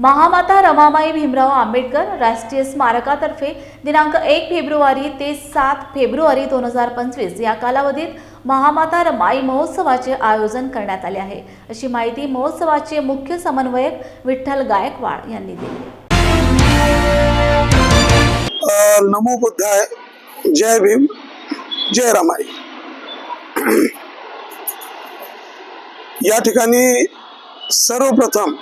महामाता रमाबाई भीमराव आंबेडकर राष्ट्रीय स्मारकातर्फे दिनांक एक फेब्रुवारी ते सात फेब्रुवारी दोन हजार पंचवीस या कालावधीत महामाता रमाई महोत्सवाचे आयोजन करण्यात आले आहे. अशी माहिती महोत्सवाचे मुख्य समन्वयक विठ्ठल गायकवाड यांनी दिली. नमो बुद्धाय. जय भीम. जय रमाई. या ठिकाणी सर्वप्रथम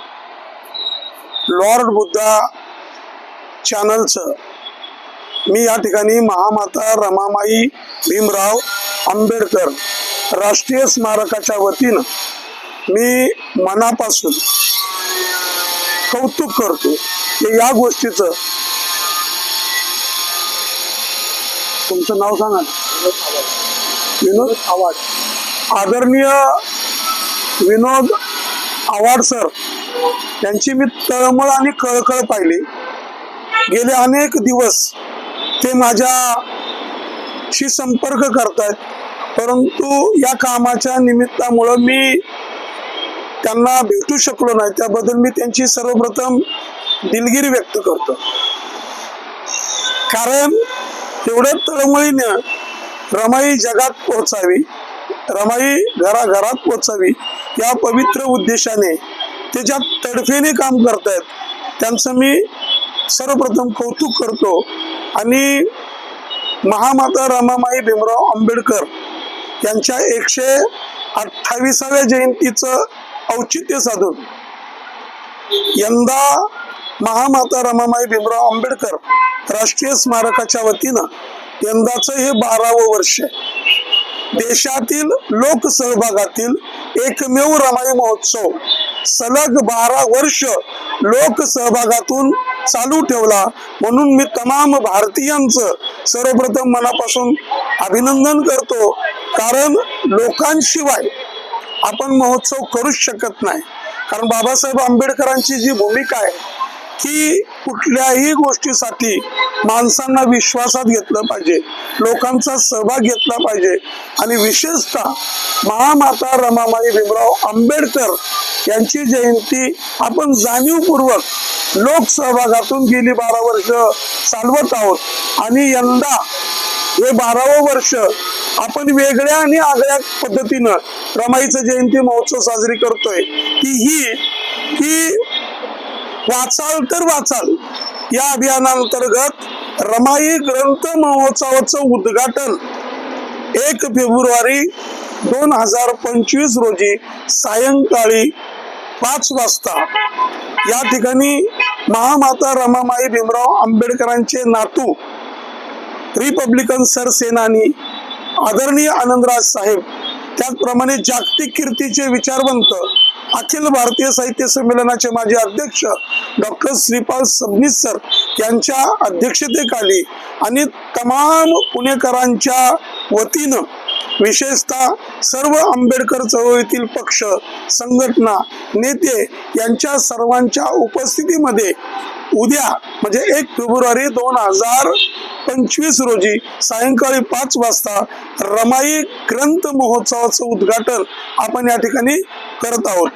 लॉर्ड बुद्धा चॅनलचं. मी या ठिकाणी महामाता रमामाई भीमराव आंबेडकर राष्ट्रीय स्मारकाच्या वतीनं मी मनापासून कौतुक करतो की या गोष्टीचं तुमचं नाव सांगा विनोद आवाड आदरणीय विनोद आवाड सर त्यांची मी तळमळ आणि कळकळ पाहिली. गेले अनेक दिवस ते माझ्याशी संपर्क करतायत. परंतु या कामाच्या निमित्तामुळं मी त्यांना भेटू शकलो नाही. त्याबद्दल मी त्यांची सर्वप्रथम दिलगिरी व्यक्त करतो. कारण एवढ्या तळमळीनं रमाई जगात पोहोचावी रमाई घराघरात पोहोचावी या पवित्र उद्देशाने त्याच्यात तडफेने काम करतायत. त्यांचं मी सर्वप्रथम कौतुक करतो आणि महामाता रमामाई भीमराव आंबेडकर यांच्या एकशे अठ्ठावीसाव्या जयंतीचं औचित्य साधून यंदा महामाता रमामाई भीमराव आंबेडकर राष्ट्रीय स्मारकाच्या वतीनं यंदाचं हे बारावं वर्ष देशातील लोकसहभागातील एकमेव रमाई महोत्सव सलग बारा वर्ष लोकसहभागातून चालू ठेवला. म्हणून मी तमाम भारतीयांचं सर्वप्रथम मनापासून अभिनंदन करतो. कारण लोकांशिवाय आपण महोत्सव करूच शकत नाही. कारण बाबासाहेब आंबेडकरांची जी भूमिका आहे की कुठल्याही गोष्टीसाठी माणसांना विश्वासात घेतलं पाहिजे. लोकांचा सहभाग घेतला पाहिजे. आणि विशेषतः महामाता रमामाई भीमराव आंबेडकर यांची जयंती आपण जाणीवपूर्वक लोकसहभागातून गेली बारा वर्ष चालवत आहोत. आणि यंदा हे बारावं वर्ष आपण वेगळ्या आणि आगळ्या पद्धतीनं रमाईचं जयंती महोत्सव साजरी करतोय. की ही की वाचाल तर वाचाल. या अभियानांतर्गत रमाई ग्रंथ महोत्सवाचं उद्घाटन एक फेब्रुवारी दोन हजार पंचवीस रोजी सायंकाळी पाच वाजता या ठिकाणी महामाता रमामाई भीमराव आंबेडकरांचे नातू रिपब्लिकन सरसेनानी आदरणीय आनंदराज साहेब त्याचप्रमाणे जागतिक कीर्तीचे विचारवंत अखिल भारतीय साहित्य संमेलनाचे माजी अध्यक्ष डॉक्टर श्रीपाल सबनीस सर यांच्या अध्यक्षतेखाली आणि तमाम पुणेकरांच्या वतीनं विशेषतः सर्व आंबेडकर चळवळीतील पक्ष संघटना नेते यांच्या सर्वांच्या उपस्थितीमध्ये उद्या म्हणजे एक फेब्रुवारी दोन हजार पंचवीस रोजी सायंकाळी पाच वाजता रमाई ग्रंथ महोत्सवाचं उद्घाटन आपण या ठिकाणी करत आहोत.